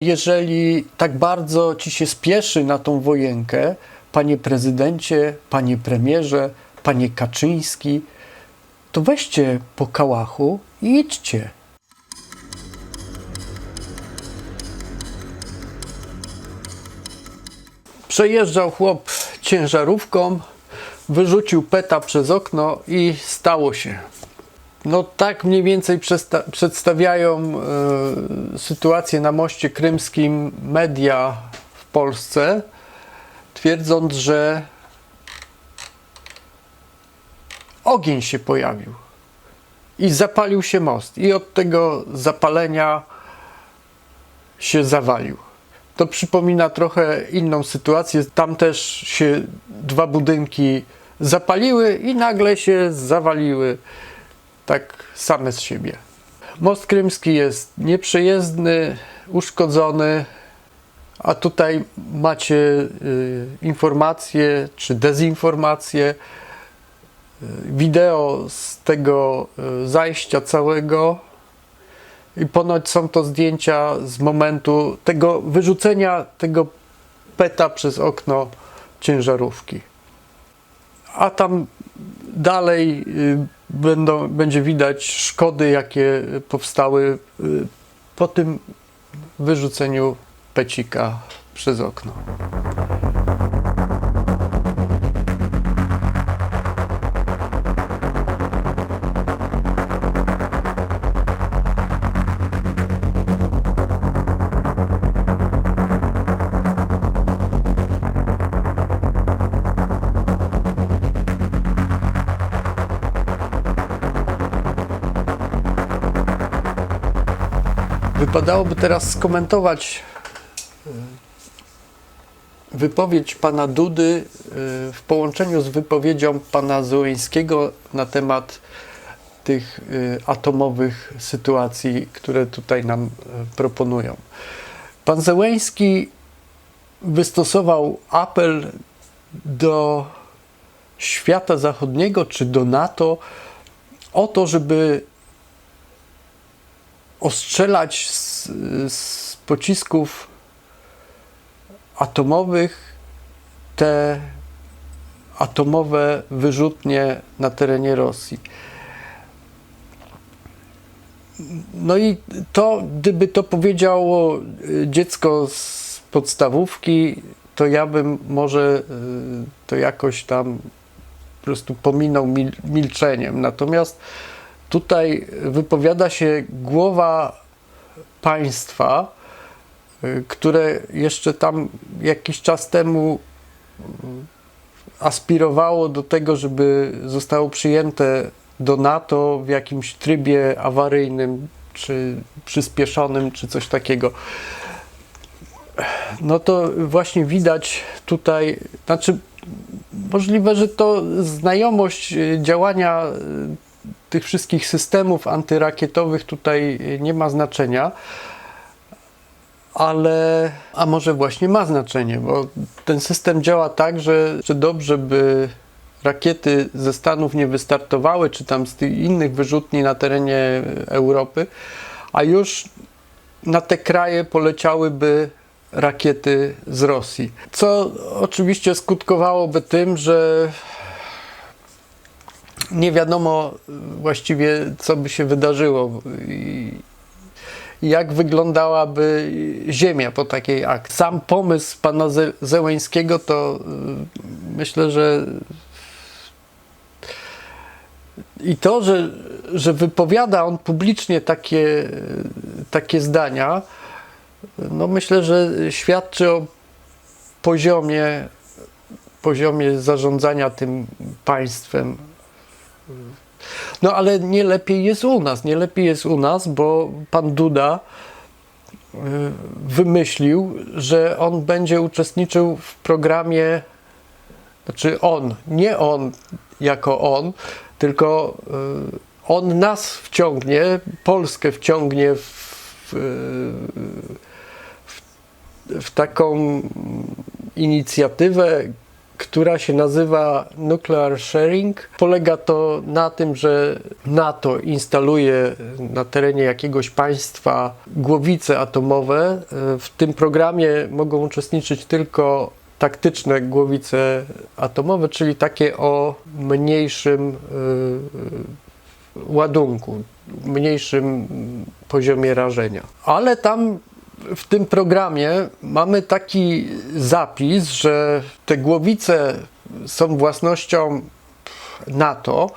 Jeżeli tak bardzo ci się spieszy na tą wojenkę, panie prezydencie, panie premierze, panie Kaczyński, to weźcie po kałachu i idźcie. Przejeżdżał chłop ciężarówką, wyrzucił peta przez okno i stało się. No tak mniej więcej przedstawiają e, sytuację na moście krymskim media w Polsce, twierdząc, że ogień się pojawił i zapalił się most. I od tego zapalenia się zawalił. To przypomina trochę inną sytuację. Tam też się dwa budynki zapaliły i nagle się zawaliły tak same z siebie. Most krymski jest nieprzejezdny, uszkodzony, a tutaj macie y, informacje czy dezinformacje, y, wideo z tego y, zajścia całego. I ponoć są to zdjęcia z momentu tego wyrzucenia tego peta przez okno ciężarówki. A tam dalej y, będą, będzie widać szkody, jakie powstały y, po tym wyrzuceniu pecika przez okno. Wypadałoby teraz skomentować y, wypowiedź pana Dudy y, w połączeniu z wypowiedzią pana Zołyńskiego na temat tych y, atomowych sytuacji, które tutaj nam proponują. Pan Zełęński wystosował apel do świata zachodniego czy do NATO o to, żeby ostrzelać z, z pocisków atomowych te atomowe wyrzutnie na terenie Rosji. No i to, gdyby to powiedziało y, dziecko z podstawówki, to ja bym może y, to jakoś tam po prostu pominął mil, milczeniem. Natomiast tutaj wypowiada się głowa państwa, y, które jeszcze tam jakiś czas temu y, aspirowało do tego, żeby zostało przyjęte do NATO w jakimś trybie awaryjnym, czy przyspieszonym, czy coś takiego. No to właśnie widać tutaj, znaczy możliwe, że to znajomość y, działania y, tych wszystkich systemów antyrakietowych tutaj nie ma znaczenia, ale a może właśnie ma znaczenie, bo ten system działa tak, że, że dobrze by rakiety ze Stanów nie wystartowały, czy tam z tych innych wyrzutni na terenie Europy, a już na te kraje poleciałyby rakiety z Rosji. Co oczywiście skutkowałoby tym, że nie wiadomo właściwie, co by się wydarzyło i jak wyglądałaby Ziemia po takiej akcji. Sam pomysł pana Ze- Zełęńskiego to y, myślę, że i to, że, że wypowiada on publicznie takie, takie zdania, no myślę, że świadczy o poziomie, poziomie zarządzania tym państwem. No ale nie lepiej jest u nas, nie lepiej jest u nas, bo pan Duda y, wymyślił, że on będzie uczestniczył w programie, znaczy on, nie on jako on, tylko y, on nas wciągnie, Polskę wciągnie w, w, w, w taką inicjatywę, która się nazywa Nuclear Sharing. Polega to na tym, że NATO instaluje na terenie jakiegoś państwa głowice atomowe. W tym programie mogą uczestniczyć tylko taktyczne głowice atomowe, czyli takie o mniejszym y, ładunku, mniejszym poziomie rażenia. Ale tam w tym programie mamy taki zapis, że te głowice są własnością NATO,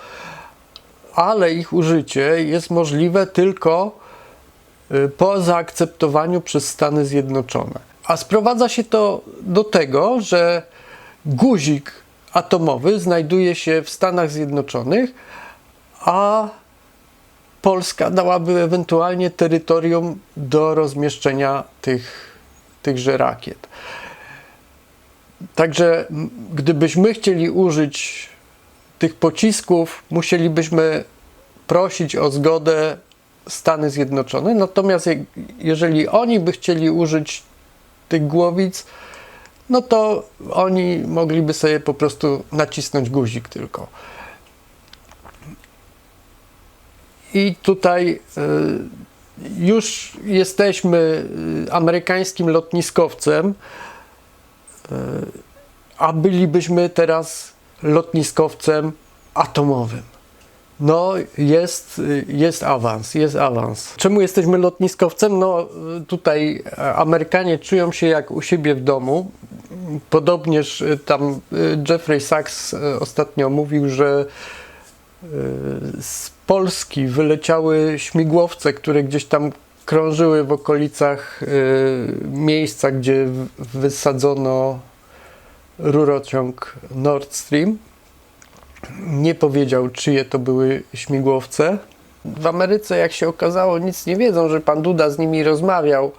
ale ich użycie jest możliwe tylko y, po zaakceptowaniu przez Stany Zjednoczone. A sprowadza się to do tego, że guzik atomowy znajduje się w Stanach Zjednoczonych, a Polska dałaby ewentualnie terytorium do rozmieszczenia tych, tychże rakiet. Także gdybyśmy chcieli użyć tych pocisków, musielibyśmy prosić o zgodę Stany Zjednoczone. Natomiast je- jeżeli oni by chcieli użyć tych głowic, no to oni mogliby sobie po prostu nacisnąć guzik tylko. I tutaj y, już jesteśmy y, amerykańskim lotniskowcem, y, a bylibyśmy teraz lotniskowcem atomowym. No, jest, jest awans, jest awans. Czemu jesteśmy lotniskowcem? No, tutaj e, Amerykanie czują się jak u siebie w domu. Podobnież tam Jeffrey Sachs ostatnio mówił, że z Polski wyleciały śmigłowce, które gdzieś tam krążyły w okolicach y, miejsca, gdzie wysadzono rurociąg Nord Stream nie powiedział, czyje to były śmigłowce. W Ameryce, jak się okazało, nic nie wiedzą, że pan Duda z nimi rozmawiał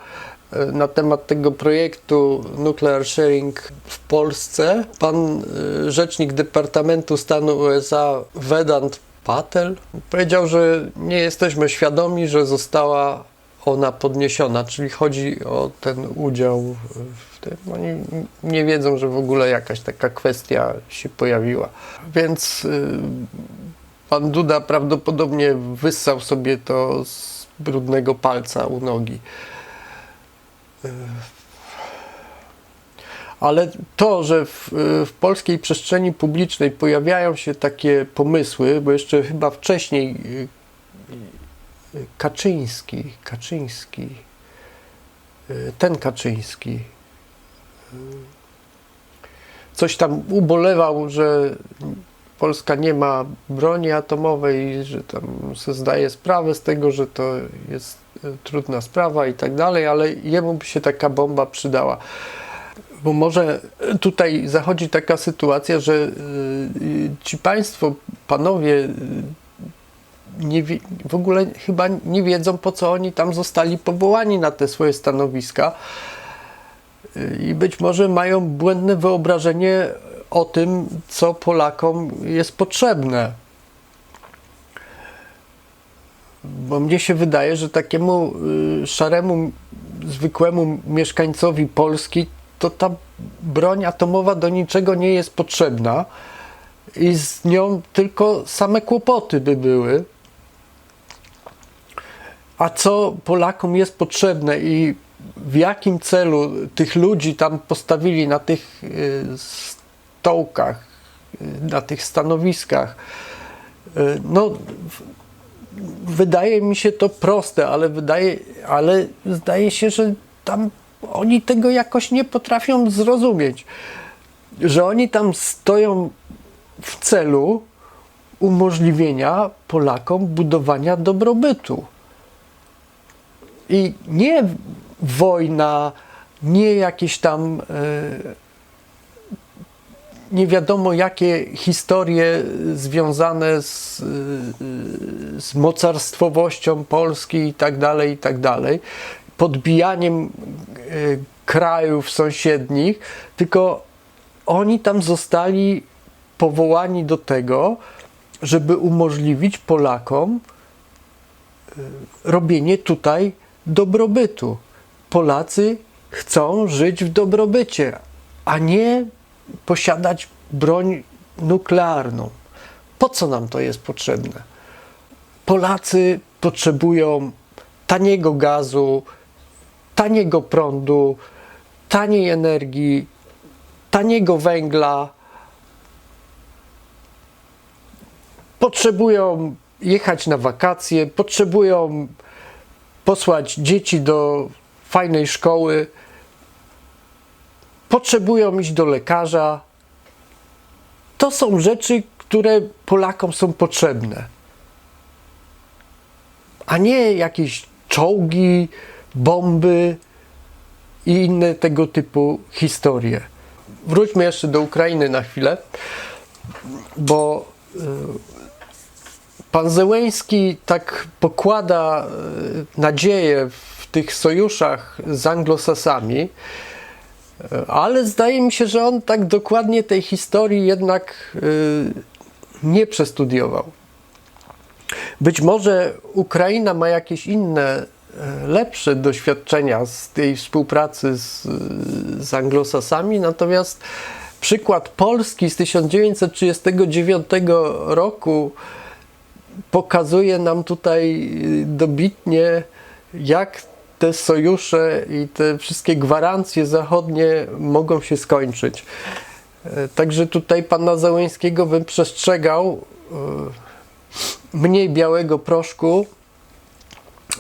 na temat tego projektu Nuclear Sharing w Polsce. Pan e, rzecznik Departamentu Stanu USA Vedant Patel powiedział, że nie jesteśmy świadomi, że została ona podniesiona, czyli chodzi o ten udział w tym. Oni nie wiedzą, że w ogóle jakaś taka kwestia się pojawiła. Więc y, pan Duda prawdopodobnie wyssał sobie to z brudnego palca u nogi. Ale to, że w, w polskiej przestrzeni publicznej pojawiają się takie pomysły, bo jeszcze chyba wcześniej y, Kaczyński, Kaczyński, y, ten Kaczyński, y, coś tam ubolewał, że Polska nie ma broni atomowej, że tam sobie zdaje sprawę z tego, że to jest trudna sprawa i tak dalej, ale jemu by się taka bomba przydała. Bo może tutaj zachodzi taka sytuacja, że y, ci państwo, panowie, y, nie, w ogóle chyba nie wiedzą, po co oni tam zostali powołani na te swoje stanowiska. Y, I być może mają błędne wyobrażenie o tym, co Polakom jest potrzebne. Bo mnie się wydaje, że takiemu y, szaremu, zwykłemu mieszkańcowi Polski to ta broń atomowa do niczego nie jest potrzebna i z nią tylko same kłopoty by były. A co Polakom jest potrzebne i w jakim celu tych ludzi tam postawili na tych y, stołkach, y, na tych stanowiskach, no wydaje mi się to proste, ale wydaje, ale zdaje się, że tam oni tego jakoś nie potrafią zrozumieć, że oni tam stoją w celu umożliwienia Polakom budowania dobrobytu. I nie wojna, nie jakieś tam e, nie wiadomo jakie historie związane z, e, z mocarstwowością Polski i tak dalej, i tak dalej, podbijaniem e, krajów sąsiednich, tylko oni tam zostali powołani do tego, żeby umożliwić Polakom robienie tutaj dobrobytu. Polacy chcą żyć w dobrobycie, a nie posiadać broń nuklearną. Po co nam to jest potrzebne? Polacy potrzebują taniego gazu, taniego prądu, taniej energii, taniego węgla. Potrzebują jechać na wakacje, potrzebują posłać dzieci do fajnej szkoły, potrzebują iść do lekarza. To są rzeczy, które Polakom są potrzebne, a nie jakieś czołgi, bomby i inne tego typu historie. Wróćmy jeszcze do Ukrainy na chwilę, bo y, pan Zełęński tak pokłada y, nadzieję w tych sojuszach z anglosasami, ale zdaje mi się, że on tak dokładnie tej historii jednak y, nie przestudiował. Być może Ukraina ma jakieś inne, e, lepsze doświadczenia z tej współpracy z, z anglosasami, natomiast przykład Polski z 1939 roku pokazuje nam tutaj dobitnie, jak te sojusze i te wszystkie gwarancje zachodnie mogą się skończyć. E, Także tutaj pana Załęskiego bym przestrzegał e, mniej białego proszku,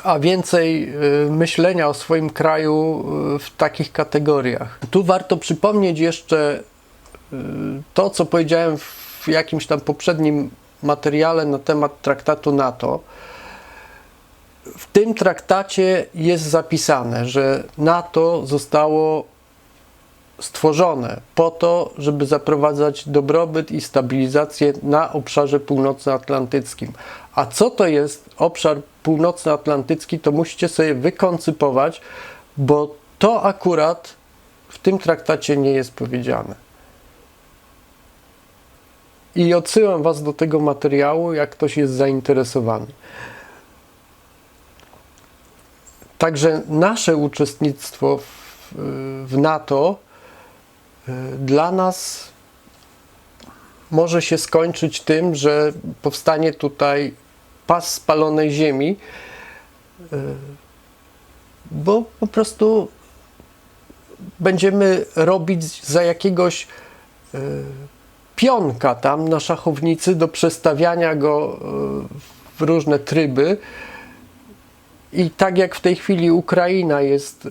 a więcej y, myślenia o swoim kraju w takich kategoriach. Tu warto przypomnieć jeszcze to, co powiedziałem w jakimś tam poprzednim materiale na temat traktatu NATO. W tym traktacie jest zapisane, że NATO zostało stworzone po to, żeby zaprowadzać dobrobyt i stabilizację na obszarze północnoatlantyckim. A co to jest obszar północnoatlantycki, to musicie sobie wykoncypować, bo to akurat w tym traktacie nie jest powiedziane. I odsyłam Was do tego materiału, jak ktoś jest zainteresowany. Także nasze uczestnictwo w, w NATO y, dla nas może się skończyć tym, że powstanie tutaj pas spalonej ziemi, y, bo po prostu będziemy robić za jakiegoś y, pionka tam na szachownicy do przestawiania go w różne tryby. I tak jak w tej chwili Ukraina jest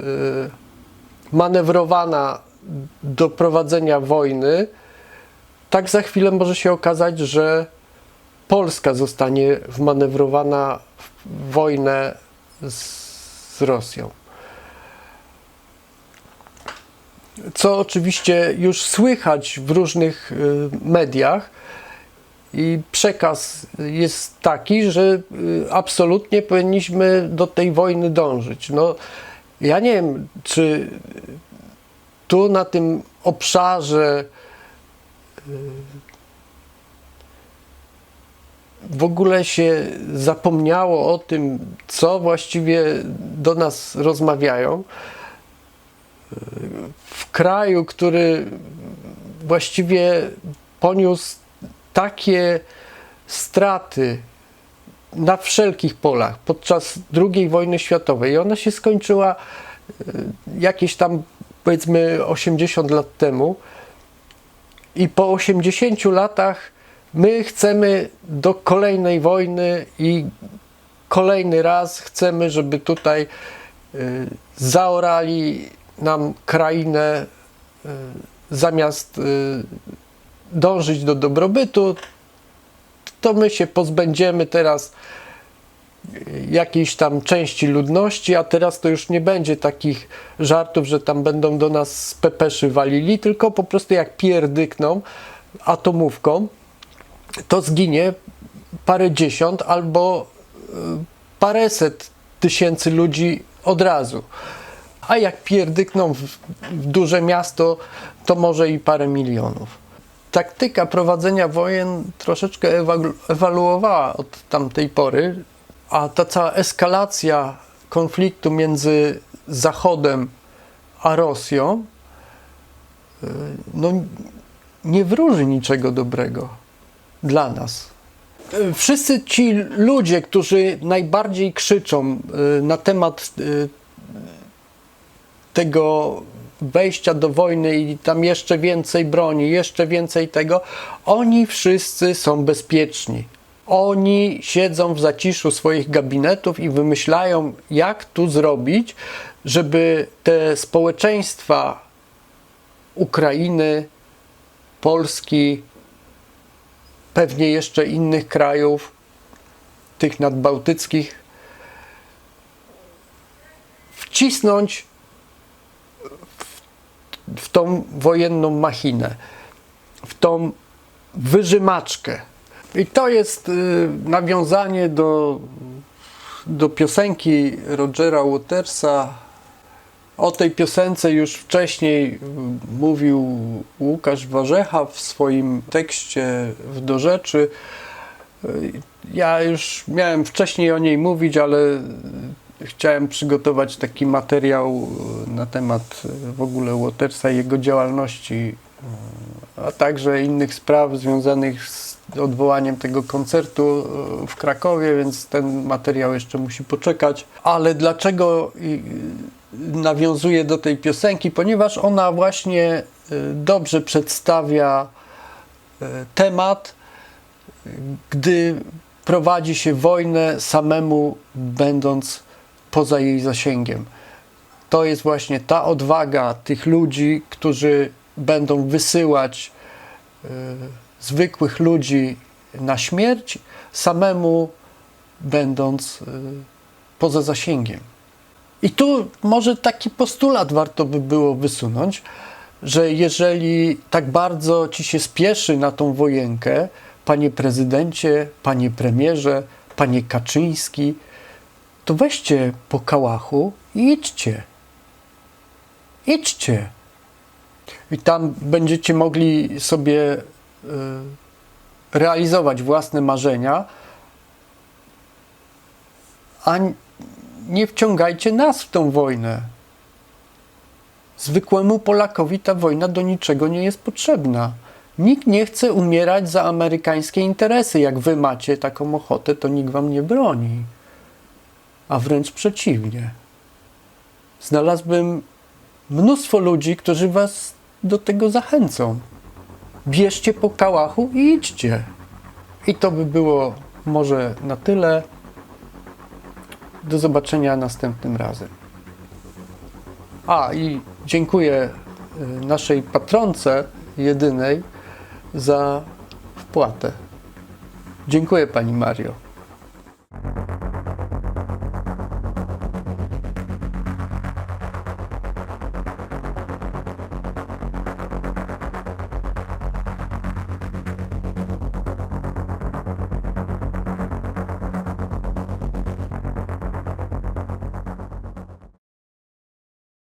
manewrowana do prowadzenia wojny, tak za chwilę może się okazać, że Polska zostanie wmanewrowana w wojnę z, z Rosją. Co oczywiście już słychać w różnych y, mediach, i przekaz jest taki, że y, absolutnie powinniśmy do tej wojny dążyć. No, ja nie wiem, czy tu na tym obszarze w ogóle się zapomniało o tym, co właściwie do nas rozmawiają. W kraju, który właściwie poniósł takie straty na wszelkich polach podczas II wojny światowej. I ona się skończyła e, jakieś tam powiedzmy 80 lat temu. I po 80 latach my chcemy do kolejnej wojny i kolejny raz chcemy, żeby tutaj y, zaorali nam krainę y, zamiast dążyć do dobrobytu, to my się pozbędziemy teraz jakiejś tam części ludności, a teraz to już nie będzie takich żartów, że tam będą do nas z pepeszy walili, tylko po prostu jak pierdykną atomówką, to zginie parę dziesiąt albo y, paręset tysięcy ludzi od razu. A jak pierdykną w, w duże miasto, to może i parę milionów. Taktyka prowadzenia wojen troszeczkę ewalu- ewaluowała od tamtej pory, a ta cała eskalacja konfliktu między Zachodem a Rosją, y, no, nie wróży niczego dobrego dla nas. Y, Wszyscy ci ludzie, którzy najbardziej krzyczą y, na temat tego wejścia do wojny i tam jeszcze więcej broni, jeszcze więcej tego, oni wszyscy są bezpieczni. Oni siedzą w zaciszu swoich gabinetów i wymyślają, jak tu zrobić, żeby te społeczeństwa Ukrainy, Polski, pewnie jeszcze innych krajów, tych nadbałtyckich, wcisnąć w tą wojenną machinę, w tą wyżymaczkę. I to jest y, nawiązanie do, do piosenki Rogera Watersa. O tej piosence już wcześniej y, mówił Łukasz Warzecha w swoim tekście w Do Rzeczy. Y, Ja już miałem wcześniej o niej mówić, ale chciałem przygotować taki materiał na temat e, w ogóle Watersa i jego działalności, e, a także innych spraw związanych z odwołaniem tego koncertu e, w Krakowie, więc ten materiał jeszcze musi poczekać. Ale dlaczego nawiązuję do tej piosenki? Ponieważ ona właśnie dobrze przedstawia temat, gdy prowadzi się wojnę samemu będąc poza jej zasięgiem. To jest właśnie ta odwaga tych ludzi, którzy będą wysyłać y, zwykłych ludzi na śmierć, samemu będąc y, poza zasięgiem. I tu może taki postulat warto by było wysunąć, że jeżeli tak bardzo ci się spieszy na tą wojenkę, panie prezydencie, panie premierze, panie Kaczyński, to weźcie po kałachu i idźcie. Idźcie. I tam będziecie mogli sobie y, realizować własne marzenia, a nie wciągajcie nas w tą wojnę. Zwykłemu Polakowi ta wojna do niczego nie jest potrzebna. Nikt nie chce umierać za amerykańskie interesy. Jak wy macie taką ochotę, to nikt wam nie broni. A wręcz przeciwnie. Znalazłbym mnóstwo ludzi, którzy was do tego zachęcą. Bierzcie po kałachu i idźcie. I to by było może na tyle. Do zobaczenia następnym razem. A i dziękuję y, naszej patronce jedynej za wpłatę. Dziękuję Pani Mario.